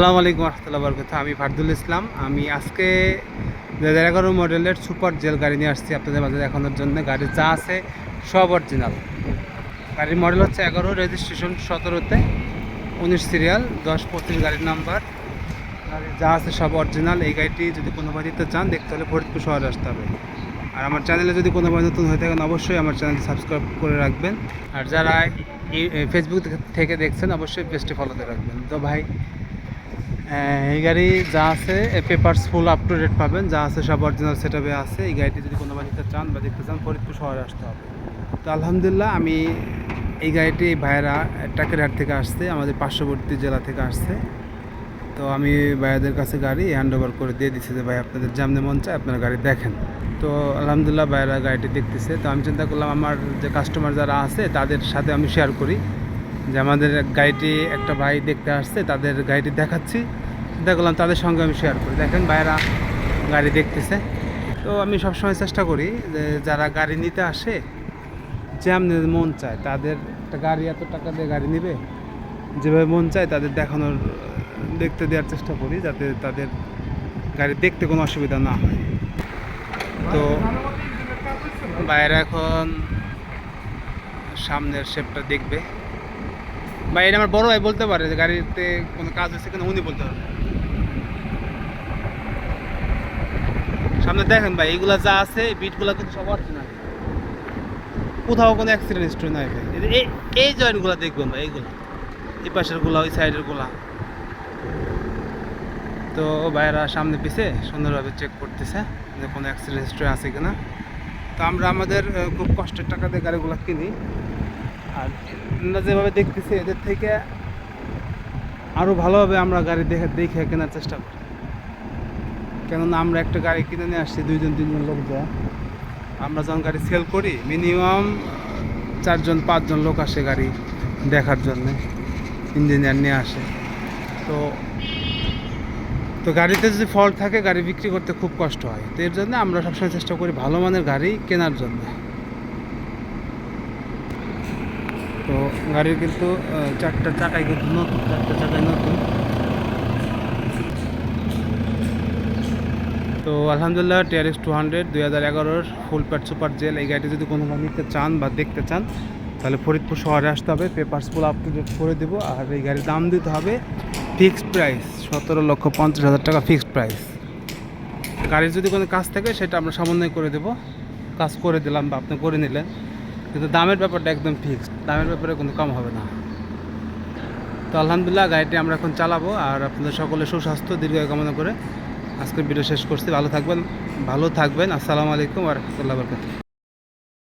আসসালামু আলাইকুম রহমতুল্লাহ বরকত আমি ফারদুল ইসলাম। আমি আজকে দু হাজার এগারো মডেলের সুপার জেল গাড়ি নিয়ে আসছি আপনাদের মাঝে দেখানোর জন্য। গাড়ি যা আছে সব অরিজিনাল। গাড়ির মডেল হচ্ছে এগারো, রেজিস্ট্রেশন সতেরোতে, উনিশ সিরিয়াল, দশ পঁচিশ গাড়ির নাম্বার। গাড়ির যা আছে সব অরিজিনাল। এই গাড়িটি যদি কোনো ভাই নিতে চান, দেখতে হলে ফরিদপুর শহরে আসতে হবে। আর আমার চ্যানেলে যদি কোনো ভাই নতুন হয়ে থাকেন, অবশ্যই আমার চ্যানেলটি সাবস্ক্রাইব করে রাখবেন। আর যারা ফেসবুক থেকে দেখছেন, অবশ্যই পেজটি ফলোতে রাখবেন। তো ভাই এই গাড়ি যা আছে papers full up to date পাবেন। যা আছে সব অরিজিনাল সেট আছে। এই গাড়িটি যদি কোনো নিতে চান বা দেখতে চান, ফরিদপুর শহরে আসতে হবে। তো আলহামদুলিল্লাহ, আমি এই গাড়িটি ভাইয়েরা টাকেরহাট থেকে আসছে, আমাদের পার্শ্ববর্তী জেলা থেকে আসছে। তো আমি ভাইয়াদের কাছে গাড়ি হ্যান্ড ওভার করে দিয়ে দিচ্ছি যে, ভাই, আপনাদের যেমনি মন চায়, আপনারা গাড়ি দেখেন। তো আলহামদুলিল্লাহ ভাইয়েরা গাড়িটি দেখতেছে। তো আমি চিন্তা করলাম, আমার যে কাস্টমার যারা আছে, তাদের সাথে আমি শেয়ার করি। যে আমাদের গাড়িটি একটা ভাই দেখতে আসছে, তাদের গাড়িটি দেখাচ্ছি। চিন্তা করলাম তাদের সঙ্গে আমি শেয়ার করি। দেখেন ভাইরা গাড়ি দেখতেছে। তো আমি সবসময় চেষ্টা করি যে যারা গাড়ি নিতে আসে যেমনি মন চায়, তাদের একটা গাড়ি, এত টাকা দিয়ে গাড়ি নেবে, যেভাবে মন চায় তাদের দেখানোর, দেখতে দেওয়ার চেষ্টা করি যাতে তাদের গাড়ি দেখতে কোনো অসুবিধা না হয়। তো বাইরে এখন সামনের শেপটা দেখবে। বা এটা আমার বড় ভাই বলতে পারে যে গাড়িতে কোনো কাজ হচ্ছে কিনা উনি বলতে পারবে সামনে দেখেন ভাই এইগুলা যা আছে বিটগুলো কিন্তু সব অরিজিনাল কোথাও কোনো অ্যাক্সিডেন্ট হিস্ট্রি নাই ভাই। এই- এই জয়েন্টগুলো দেখবেন ভাই, এইগুলো। এই পাশেরগুলা ওই সাইডেরগুলা তো ভাইয়েরা সামনে পিছে সুন্দরভাবে চেক করতেছে যে কোনো অ্যাক্সিডেন্ট হিস্ট্রি আছে কিনা। তো আমরা আমাদের খুব কষ্টের টাকা দিয়ে গাড়িগুলো কিনি। আর আমরা যেভাবে দেখতেছি, এদের থেকে আরও ভালোভাবে আমরা গাড়ি দেখে দেখে কেনার চেষ্টা করি। কেননা আমরা একটা গাড়ি কিনে নিয়ে আসছি, দুইজন, তিনজন লোক যায় আমরা যখন গাড়ি সেল করি মিনিমাম চারজন, পাঁচজন লোক আসে গাড়ি দেখার জন্যে ইঞ্জিনিয়ার নিয়ে আসে। তো তো গাড়িতে যদি ফল্ট থাকে, গাড়ি বিক্রি করতে খুব কষ্ট হয়। তো এর জন্য আমরা সবসময় চেষ্টা করি ভালো মানের গাড়ি কেনার জন্য। তো গাড়ির কিন্তু চারটা চাকাই কিন্তু নতুন, চারটা চাকাই নতুন। তো আলহামদুলিল্লাহ টিআরএক্স টু হান্ড্রেড দুই হাজার এগারোর ফুল প্যাট সুপার জেল, এই গাড়িটি যদি কোনো নিতে চান বা দেখতে চান, তাহলে ফরিদপুর শহরে আসতে হবে, papers full up to date করে দেবো, আর এই গাড়ির দাম দিতে হবে ফিক্সড প্রাইস সতেরো লক্ষ পঞ্চাশ হাজার টাকা ফিক্সড প্রাইস গাড়ির যদি কোনো কাজ থাকে, সেটা আমরা সমন্বয় করে দেবো। কাজ করে দিলাম বা আপনি করে নিলেন। কিন্তু দামের ব্যাপারটা একদম ফিক্সড দামের ব্যাপারে কোনো কম হবে না। তো আলহামদুলিল্লাহ, গাড়িটি আমরা এখন চালাবো আর আপনাদের সকলে সুস্বাস্থ্য, দীর্ঘায় কামনা করে আজকের ভিডিও শেষ করছি। ভালো থাকবেন ভালো থাকবেন। আসসালামু আলাইকুম আর রহমতুল্লাহ বরকাত